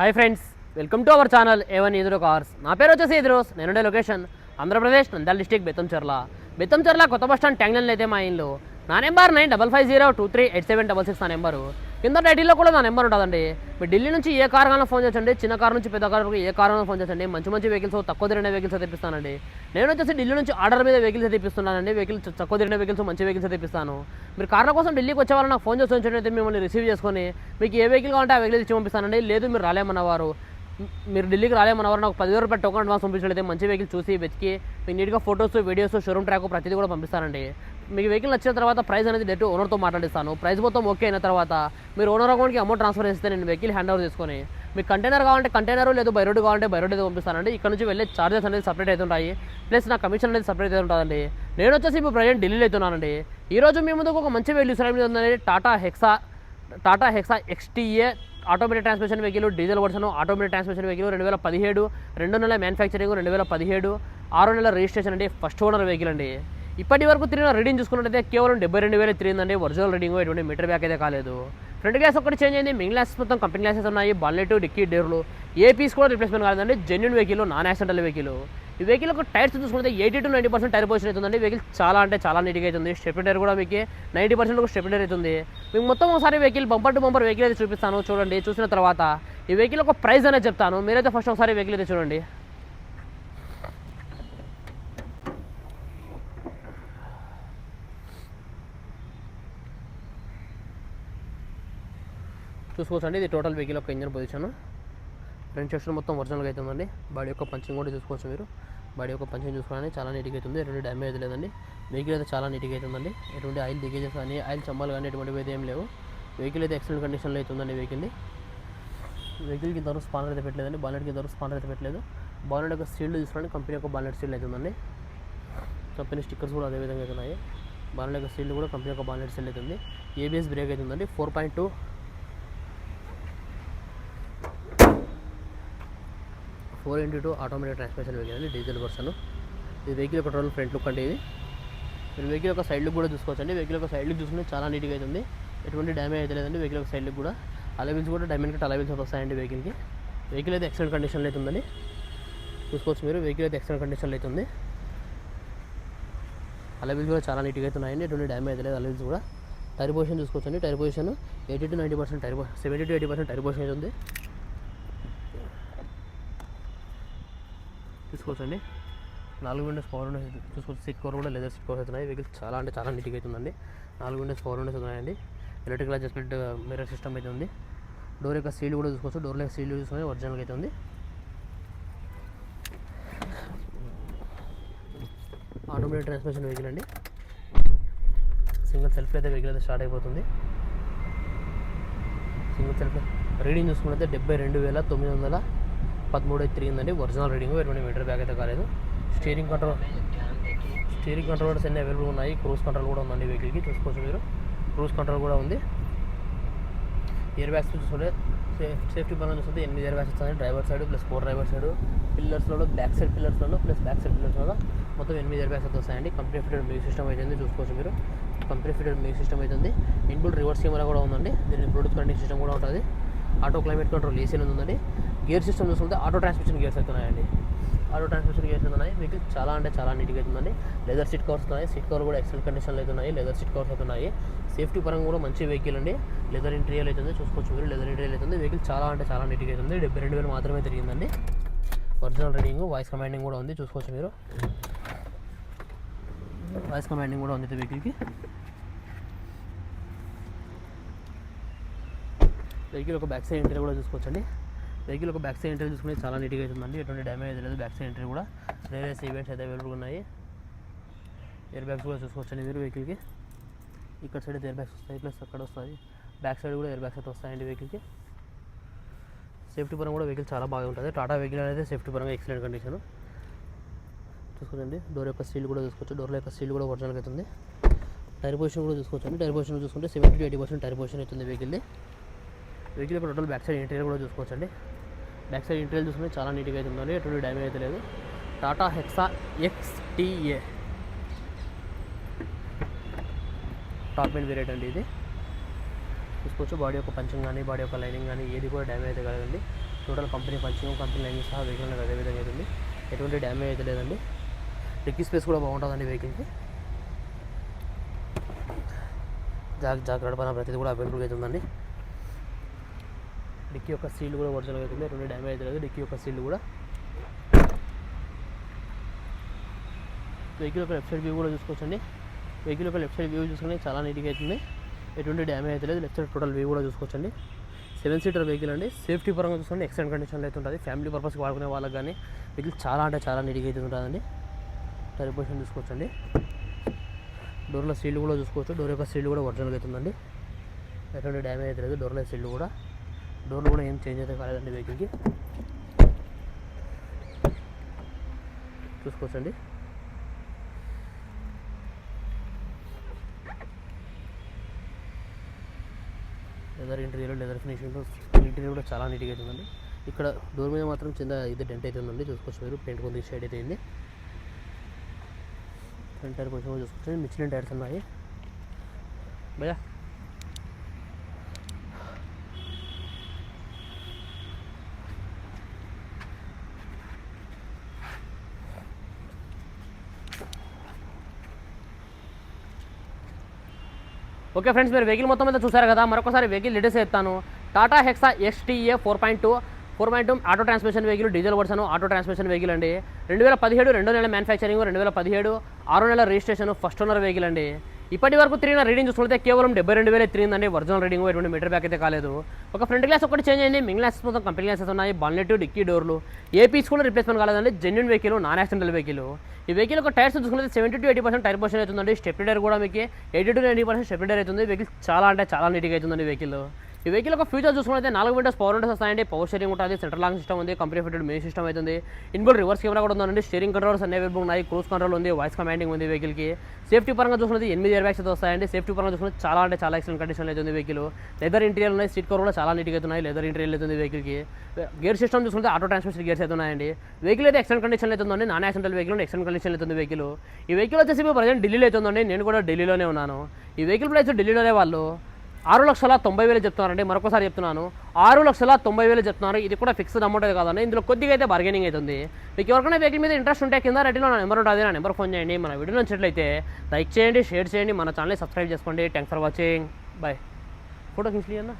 Hi friends welcome to our channel A1 ఈదురు cars నా పేరు వచ్చేసి ఇద్రోస్ నేనుండే లొకేషన్ ఆంధ్రప్రదేశ్ నంద్యాల డిస్టిక్ బెత్తంచర్ల బెత్తంచర్ల కొత్త బస్టాండ్ స్టాండ్ అయితే మా ఇంట్లో నా number nine double five zero two three eight seven double six నా నెంబరు కింద టైటిల్లో కూడా నా నెంబర్ ఉంటుందండి. మీరు ఢిల్లీ నుంచి ఏ కార్ ఫోన్ చేయండి. చిన్న కార్ నుంచి పెద్ద కార్ వరకు ఏ కార్ ఫోన్ చేయండి. మంచి మంచి వెహికల్స్ తక్కువ తిరిగిన వెహికల్స్ తెప్పిస్తానండి. నేను వచ్చేసి ఢిల్లీ నుంచి ఆర్డర్ మీద వెహికల్స్ తెప్పిస్తున్నానండి. వెహికల్స్ తక్కువ తిరిగిన వెహికల్స్ మంచి వెహికల్స్ తెప్పిస్తాను. మీరు కార్ల కోసం ఢిల్లీకి వచ్చే వాళ్ళు నాకు ఫోన్ చేసి ఉంచండి. మిమ్మల్ని రిసీవ్ చేసుకొని మీకు ఏ వెహికల్ కావాలంటే ఆ వెహికల్ ఇచ్చి పంపిస్తానండి. లేదు మీరు రాలేమన్నవారు. మీరు ఢిల్లీకి రాలేమన్నవారు నాకు పదివేల రూపాయలు టోకన్ అడ్వాన్స్ పంపించినట్లయితే మంచి వెహికల్ చూసి వెతికి మీకు నీట్గా ఫొటోస్ వీడియోస్ షోరూమ్ ట్రాక్ ప్రతిదీ కూడా పంపిస్తానండి. మీకు వెహికల్ నచ్చిన తర్వాత ప్రైస్ అనేది డైరెక్ట్ ఓనర్తో మాట్లాడిస్తాను. ప్రైస్ మొత్తం ఓకే అయిన తర్వాత మీరు ఓనర్ అకౌంట్కి అమౌంట్ ట్రాన్స్ఫర్ చేస్తే నేను వెహికల్ హ్యాండ్ ఓవర్ తీసుకొని మీకు కంటైనర్ కావాలంటే కంటైనర్ లేదు బై రోడ్ కావాలంటే బై రోడ్ అయితే పంపిస్తానండి. ఇక్కడ నుంచి వెళ్ళే చార్జెస్ అనేది సపరేట్ అవుతుంటాయి ప్లస్ నా కమిషన్ అనేది సపరేట్ అయితే ఉంటుందండి. నేను వచ్చేసి ఇప్పుడు ప్రజెంట్ ఢిల్లీలో అవుతున్నానండి ఈ రోజు మీ ముందుకు ఒక మంచి వెహికల్ ఇస్తాను ఉందండి Tata Hexa Tata Hexa XTA automatic transmission vehicle diesel version automatic transmission vehicle రెండు వేల పదిహేడు రెండు నెలల మ్యానుఫ్యాక్చరింగ్ రెండు వేల పదిహేడు ఆరు నెలల రిజిస్ట్రేషన్ అండి ఫస్ట్ ఓనర్ వెహికల్ అండి. ఇప్పటి వరకు తిరిగిన రీడింగ్ చూసుకున్నట్టయితే కేవలం డెబ్బై రెండు వేలు తిరిగిందండి ఒరిజినల్ రీడింగ్ ఎటువంటి మీటర్ బ్యాక్ అయితే కాలేదు. ఫ్రంట్ గ్లాస్ ఒకటి చేంజ్ అయింది మిగిలిన గ్లాసెస్ మొత్తం కంపెనీ గ్లాసెస్ ఉన్నాయి బాలెట్ డిక్కీ డేర్లు ఏ పీస్ కూడా రిప్లేస్మెంట్ కాలేదండి genuine vehicle non accidental vehicle ఈ వెహికల్ ఒక టైర్స్ చూసుకుంటే eighty to ninety percent tyre position అవుతుందండి. వెహికల్ చాలా అంటే చాలా నీట్గా అవుతుంది. స్టెప్ టైర్ కూడా మీకు నైంటీ పర్సెంట్ స్టెప్ టైర్ అవుతుంది. మీకు మొత్తం ఒకసారి vehicle bumper to bumper vehicle అయితే చూపిస్తాను. చూడండి చూసిన తర్వాత ఈ వెహికల్ ఒక ప్రైస్ అనేది చెప్తాను. మీరైతే ఫస్ట్ ఒకసారి వెహికల్ అయితే చూడండి. చూసుకోవచ్చండి ఇది టోటల్ వెహికల్ యొక్క ఇంజన్ పొజిషన్ ఫ్రంట్ సెక్షన్ మొత్తం ఒరిజినల్గా అవుతుందండి. బాడీ యొక్క పంచింగ్ కూడా చూసుకోవచ్చు మీరు. బాడీ యొక్క పంచం చూసుకోవడానికి చాలా నీట్గా అవుతుంది ఎటువంటి డ్యామేజ్ లేదండి. వెహికల్ అయితే చాలా నీట్గా అవుతుందండి ఎటువంటి ఆయిల్ లీకేజెస్ కానీ ఆయిల్ చమ్మాలు కానీ ఎటువంటివి అయితే ఏం లేవు. వెహికల్ అయితే ఎక్సలెంట్ కండిషన్లో అవుతుందండి వెహికల్ని. వెహికల్కి ఇంతవరకు స్పానర్ అయితే పెట్టలేదండి. బాలెట్కి ఇంతవరకు స్పానర్ అయితే పెట్టలేదు. బాలెట్ యొక్క సీల్డ్ చూసుకోవడానికి కంపెనీ యొక్క బాలెట్ సీల్డ్ అవుతుందండి కంపెనీ స్టిక్కర్స్ కూడా అదే విధంగా అవుతున్నాయి బాలెట్ యొక్క సీల్డ్ కూడా కంపెనీ యొక్క బాలెట్ సీల్డ్ అవుతుంది ఏబిఎస్ బ్రేక్ అవుతుందండి four point two four into two automatic transmission vehicle అండి డీజిల్ వర్షన్. ఇది వెహికల్ యొక్క టోటల్ ఫ్రంట్ లుక్ అంటే ఇది. మీరు వెహికల్ యొక్క సైడ్ లుక్ కూడా చూసుకోవచ్చు అండి వెహికల్ యొక్క సైడ్ లుక్ చూసుకుంటే చాలా నీట్గా అవుతుంది ఎటువంటి డ్యామేజ్ అయితే లేదండి వెహికల్ యొక్క సైడ్ లుక్ కూడా. అలవిల్స్ కూడా డైమండ్ కట్ అలవిల్స్ వస్తాయండి వెహికల్కి. వెహికల్ అయితే ఎక్సలెంట్ కండిషన్లో అవుతుందండి చూసుకోవచ్చు మీరు వెహికల్ అయితే ఎక్సలెంట్ కండిషన్లో అయితే ఉంది. అలవిల్స్ కూడా చాలా నీట్గా అయితే ఎటువంటి డ్యామేజ్ అయితే లేదు అలవిల్స్ కూడా. టైర్ పొజిషన్ చూసుకోవచ్చండి. Tyre position eighty to ninety percent tyre seventy to eighty percent tyre position అయితే ఉంది తీసుకోవచ్చండి. నాలుగు విండోస్ పవర్ విండోస్ చూసుకోవచ్చు. సీట్ కవర్ కూడా లెదర్ సీట్ కవర్స్ అవుతున్నాయి వెహికల్ చాలా అంటే చాలా నీట్గా అవుతుందండి నాలుగు విండోస్ పవర్ విండోస్ ఉన్నాయండి. ఎలక్ట్రికల్ అడ్జస్ట్మెంట్ మిర్రర్ సిస్టమ్ అయితే ఉంది. డోర్ యొక్క సీల్ కూడా చూసుకోవచ్చు. డోర్ యొక్క సీల్ చూసుకొని ఒరిజినల్గా అయితే ఉంది. ఆటోమేటిక్ ట్రాన్స్మిషన్ వెహికల్ అండి. సింగిల్ సెల్ఫ్ అయితే వెహికల్ అయితే స్టార్ట్ అయిపోతుంది. సింగిల్ సెల్ఫ్ రీడింగ్ చూసుకుంటే డెబ్బై రెండు వేల తొమ్మిది వందల పదమూడు అయితే తిరిగిందండి ఒరిజినల్ రీడింగ్ ఎటువంటి మీటర్ బ్యాగ్ అయితే కాలేదు. స్టీరింగ్ కంట్రోల్ స్టీరింగ్ కంట్రోల్స్ అన్ని అవైలబుల్ ఉన్నాయి. క్రూజ్ కంట్రోల్ కూడా ఉందండి వెహికల్కి చూసుకోవచ్చు మీరు. క్రూజ్ కంట్రోల్ కూడా ఉంది. ఇయర్ బ్యాగ్స్ చూసుకుంటే సేఫ్టీ పరంగా చూస్తుంది ఎనిమిది ఇయర్ బ్యాగ్స్ వస్తుంది driver side plus four driver side పిల్లర్స్లో back side పిల్లర్స్లో ప్లస్ బ్యాక్ సైడ్ పిల్లర్స్లో మొత్తం ఎనిమిది ఇయర్ బ్యాగ్స్ అయితే వస్తాయండి. కంపెనీ ఫిటెడ్ మ్యూజిక్ సిస్టమ్ అయితే చూసుకోవచ్చు మీరు. కంపెనీ ఫిటెడ్ మ్యూజిక్ సిస్టమ్ అవుతుంది ఇన్బుల్ రివర్స్ కెమెరా కూడా ఉందండి. దీని బ్లూటూత్ కనెక్టింగ్ సిస్టమ్ కూడా ఉంటుంది. ఆటో క్లైమేట్ కంట్రోల్ ఏసీ ఉందండి. గేర్ సిస్టమ్ చూసుకుంటే ఆటో ట్రాన్స్మిషన్ గేర్స్ అవుతున్నాయండి ఆటో ట్రాన్స్మిషన్ గేర్స్ ఉన్నాయి. వెహికల్ చాలా అంటే చాలా నీట్గా అవుతుందండి లెదర్ సీట్ కవర్స్ ఉన్నాయి. సీట్ కవర్ కూడా ఎక్సలెంట్ కండిషన్లో అవుతున్నాయి లెదర్ సీట్ కవర్స్ అవుతున్నాయి సేఫ్టీ పరంగా కూడా మంచి వెహికల్ అండి. లెదర్ ఇంటీరియల్ అవుతుంది చూసుకోవచ్చు మీరు. లెదర్ ఇంటీరియల్ అవుతుంది వెహికల్ చాలా అంటే చాలా నీట్గా అవుతుంది డెబ్బై రెండు వేలు మాత్రమే తిరిగిందండి. ఒరిజినల్ రీడింగ్ వాయిస్ కమాండింగ్ కూడా ఉంది. చూసుకోవచ్చు మీరు. వాయిస్ కమాండింగ్ కూడా ఉంది వెహికల్కి వెహికల్ ఒక బ్యాక్ సైడ్ ఇంటీరియర్ కూడా చూసుకోవచ్చండి. వెహికల్ ఒక బ్యాక్ సైడ్ ఎంట్రీ చూసుకుంటే చాలా నీట్గా అవుతుందండి ఎటువంటి డ్యామేజ్ లేదు. బ్యాక్ సైడ్ ఎంట్రీ కూడా రేరేస్ ఈవెంట్స్ అయితే అవైలబుల్ ఉన్నాయి. ఎయిర్ బ్యాగ్స్ కూడా చూసుకోవచ్చండి మీరు వెహికల్కి ఇక్కడ సైడ్ ఎయిర్ బ్యాగ్స్ వస్తాయి. ప్లస్ అక్కడ వస్తాయి. బ్యాక్ సైడ్ కూడా ఎయిర్ బ్యాగ్స్ అయితే వస్తాయండి వెహికల్కి సేఫ్టీ పరంగా కూడా వెహికల్ చాలా బాగా ఉంటుంది. టాటా వెహికల్ అనేది సేఫ్టీ పరంగా ఎక్సలెంట్ కండిషన్ చూసుకోండి. డోర్ యొక్క సీల్ కూడా చూసుకోవచ్చు. డోర్ యొక్క సీల్ కూడా ఒరిజినల్ అవుతుంది టైర్ పొజిషన్ కూడా చూసుకోవచ్చు టైర్ పొజిషన్ చూసుకుంటే seventy to eighty percent tyre position అవుతుంది వెహికల్ది వెహికల్ ఇప్పుడు టోటల్ బ్యాక్ సైడ్ ఇంటీరియర్ కూడా చూసుకోవచ్చు అండి బ్యాక్ సైడ్ ఇంటీరియర్ చూసుకుంటే చాలా నీట్గా అయితే ఉందండి. ఎటువంటి డ్యామేజ్ అయితే లేదు. Tata Hexa XTA top end variant అండి ఇది. చూసుకోవచ్చు. బాడీ యొక్క పంచింగ్ కానీ బాడీ యొక్క లైనింగ్ కానీ ఏది కూడా డ్యామేజ్ అయితే కలగండి total company punching company line సహా వెహికల్ అదే విధంగా అవుతుంది ఎటువంటి డ్యామేజ్ అయితే లేదండి. డిక్కీ స్పేస్ కూడా బాగుంటుందండి వెహికల్కి. జాగ్ జాగ్రత్త పైన ప్రతిదీ కూడా అవైలబుల్గా అవుతుందండి డిక్కీ యొక్క సీల్ కూడా ఒరిజినల్ అవుతుంది. ఎటువంటి డ్యామేజ్ అయితే లేదు డిక్కీ యొక్క సీల్ కూడా. వెహికల్ యొక్క లెఫ్ట్ సైడ్ వ్యూ కూడా చూసుకోవచ్చండి. వెహికల్ యొక్క లెఫ్ట్ సైడ్ వ్యూ చూసుకుని చాలా నీట్గా అవుతుంది. ఎటువంటి డ్యామేజ్ అయితే లేదు. లెఫ్ట్ సైడ్ టోటల్ వ్యూ కూడా చూసుకోవచ్చండి. సెవెన్ సీటర్ వెహికల్ అండి. సేఫ్టీ పరంగా చూసుకుంటే ఎక్సలెంట్ కండిషన్లో అయితే ఉంటుంది. ఫ్యామిలీ పర్పస్కి వాడుకునే వాళ్ళకి కానీ వెహికల్ చాలా అంటే చాలా నీట్గా అయితే ఉంటుందండి. టైర్ పొజిషన్ చూసుకోవచ్చండి. డోర్ల సీల్ కూడా చూసుకోవచ్చు. డోర్ యొక్క సీల్ కూడా ఒరిజినల్గా అవుతుందండి ఎటువంటి డ్యామేజ్ అయితే లేదు. డోర్ల సీల్ కూడా. డోర్లు కూడా ఏం చేంజ్ అయితే కాలేదండి వెహికల్కి చూసుకోవచ్చండి. Leather interior leather finishing interior కూడా చాలా నీట్గా అవుతుందండి ఇక్కడ డోర్ మీద మాత్రం చిన్న ఇది డెంట్ అయితే ఉందండి. చూసుకోవచ్చు మీరు. పెయింట్ కొంత షేడ్ అయితే అయింది. ఫ్రంట్ టైర్ కొంచెం చూసుకోవచ్చు. మిచ్చిలిన టైర్స్ ఉన్నాయి భయ్యా! ఓకే ఫ్రెండ్స్ మీరు వెహికల్ మొత్తం మీద చూసారు కదా మరొకసారి వెహికల్ డీటెయిల్స్ చెప్తాను. Tata Hexa XTA four point two four point two auto transmission vehicle diesel version auto transmission vehicle అండి. రెండు వేల పదిహేడు రెండో నెల మ్యానుఫ్యాక్చరింగ్ రెండు వేల పదిహేడు ఆరో నెల రిజిస్ట్రేషన్ ఫస్ట్ ఓనర్ వెహికల్ అండి. ఇప్పటి వరకు తిరిగిన రీడింగ్ చూసుకుంటే కేవలం డెబ్బై రెండు వేలు తిరిగిందండి. ఒరిజినల్ రీడింగ్ ఎటువంటి మీటర్ బ్యాక్ అయితే కాలేదు. ఒక ఫ్రంట్ గ్లాస్ ఒకటి చేంజ్ అయింది. మింగ్ గ్లాసెస్ మొత్తం కంపెనీ గ్లాసెస్ ఉన్నాయి. బాన్లెట్ డిక్కీ డోర్లు ఏపీ స్కూల్ కూడా రిప్లేస్మెంట్ కాలేదండి. Genuine vehicle non accidental vehicle ఈ వెహికల్ ఒక టైర్స్ చూసుకుంటే seventy to eighty percent tyre percent అవుతుందండి. స్టెప్ లీడర్ కూడా మీకు eighty to ninety percent stepney అవుతుంది. వెహికల్ చాలా అంటే చాలా నీట్గా అవుతుందండి వెహికల్ ఈ వెహికల్ ఒక ఫ్యూచర్ చూసుకుంటే నాలుగు విండోస్ పవర్ విండోస్ వస్తాయండి. పవర్ షేరింగ్ ఉంటుంది సెంట్రల్ లాంగ్ సిస్టమ్ ఉంది కంపెనీ ఫిటెడ్ మెయిన్ సిస్టమ్ అవుతుంది. ఇన్బుల్ రివర్స్ కెమెరా కూడా ఉందండి. స్టీరింగ్ కంట్రోల్స్ అన్ని అవైలబుల్ ఉన్నాయి. క్రూజ్ కంట్రోల్ ఉంది వాయిస్ కమాండింగ్ ఉంది వెహికల్కి సేఫ్టీ పరంగా చూసుకుంటే ఎనిమిది ఇయర్ బ్యాగ్స్ అయితే వస్తాయండి. సేఫ్టీ పరంగా చూసుకుంటే చాలా అంటే చాలా ఎక్సలెంట్ కండిషన్ అవుతుంది వెహికల్ లెదర్ ఇంటీరియర్ ఉన్నాయి సీట్ కవర్ కూడా చాలా నీట్గా అవుతున్నాయి లెదర్ ఇంటీరియర్ అవుతుంది వెహికల్కి గేర్ సిస్టమ్ చూసుకుంటే ఆటో ట్రాన్స్మిషన్ గేర్స్ అవుతున్నాయండి వెహికల్ అయితే ఎక్సలెంట్ కండిషన్ అవుతుందండి non accidental vehicle excellent condition అవుతుంది వెహికల్ ఈ వెహికల్ వచ్చేసి ప్రజెంట్ ఢిల్లీలో అవుతుందండి నేను కూడా ఢిల్లీలోనే ఉన్నాను. ఈ వెహికల్ ప్రైస్ ఢిల్లీలోనే వాళ్ళు ఆరు లక్షల తొంభై వేలు చెప్తున్నారండి. మరొకసారి చెప్తున్నాను. ఆరు లక్షల తొంభై వేలు చెప్తున్నారు. ఇది కూడా ఫిక్స్డ్ అమౌంట్ అయితే కాదండి. ఇందులో కొద్దిగా అయితే బార్గెనింగ్ అవుతుంది మీకు ఎవరికైనా వెహికల్ మీద ఇంట్రెస్ట్ ఉంటే కింద రెడ్డిలో నా నెంబర్ ఉంటుంది నా నెంబర్ ఫోన్ చేయండి. మన వీడియో నచ్చినట్లయితే లైక్ చేయండి షేర్ చేయండి. మన ఛానల్ సబ్స్క్రైబ్ చేసుకోండి. Thanks for watching bye photo కించి అన్నా?